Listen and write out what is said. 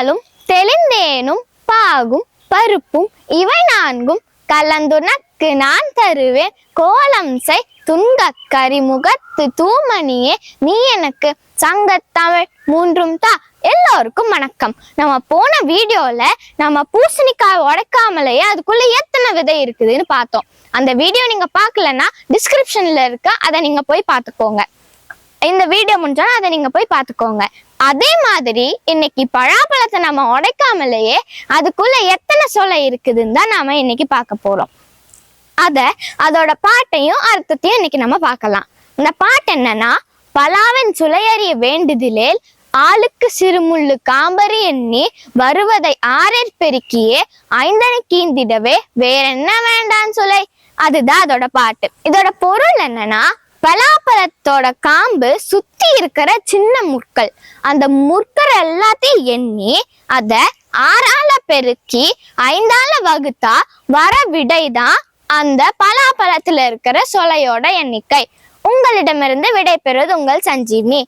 பாலும் தெளிந்தேனும் பாகும் பருப்பும் இவை நான்கும் கலந்துனக்கு நான் தருவேன் கோலம் செய் துங்க கரிமுகத்து தூமணியே நீ எனக்கு சங்கத்தமிழ் மூன்றும் தா எல்லோருக்கும் வணக்கம் நம்ம போன வீடியோல நம்ம பூசணிக்காய் உடைக்காமலேயே அதுக்குள்ள எத்தனை விதை இருக்குதுன்னு பார்த்தோம் அந்த வீடியோ நீங்க பார்க்கலன்னா டிஸ்கிரிப்ஷன்ல இருக்க அதை நீங்க போய் பார்த்துக்கோங்க இந்த வீடியோ முடிஞ்சாலும் அதை நீங்க போய் பார்த்துக்கோங்க அதே மாதிரி இன்னைக்கு பழாப்பழத்தை நம்ம உடைக்காமலேயே அதுக்குள்ள எத்தனை சொலை இருக்குதுன்னு தான் நாம இன்னைக்கு பார்க்க போறோம். அத அதோட பாட்டையும் அர்த்தத்தையும் இன்னைக்கு நம்ம பார்க்கலாம். இந்த பாட்டு என்னன்னா பலாவின் சுளையறிய வேண்டுதிலேல் ஆளுக்கு சிறுமுள்ளு காம்பரி எண்ணி வருவதை ஆறற் பெருக்கியே ஐந்தனை கீந்திடவே வேற என்ன வேண்டான்னு சுலை? அதுதான் அதோட பாட்டு. இதோட பொருள் என்னன்னா பலாப்பழத்தோட காம்பு சுத்தி இருக்கிற சின்ன முற்கள். அந்த முற்கள் எல்லாத்தையும் எண்ணி அத ஆறால பெருக்கி ஐந்தால வகுத்தா வர விடைதான் அந்த பலாப்பழத்துல இருக்கிற சொலையோட எண்ணிக்கை. உங்களிடமிருந்து விடை பெறுவது உங்கள் சஞ்சீவ்னி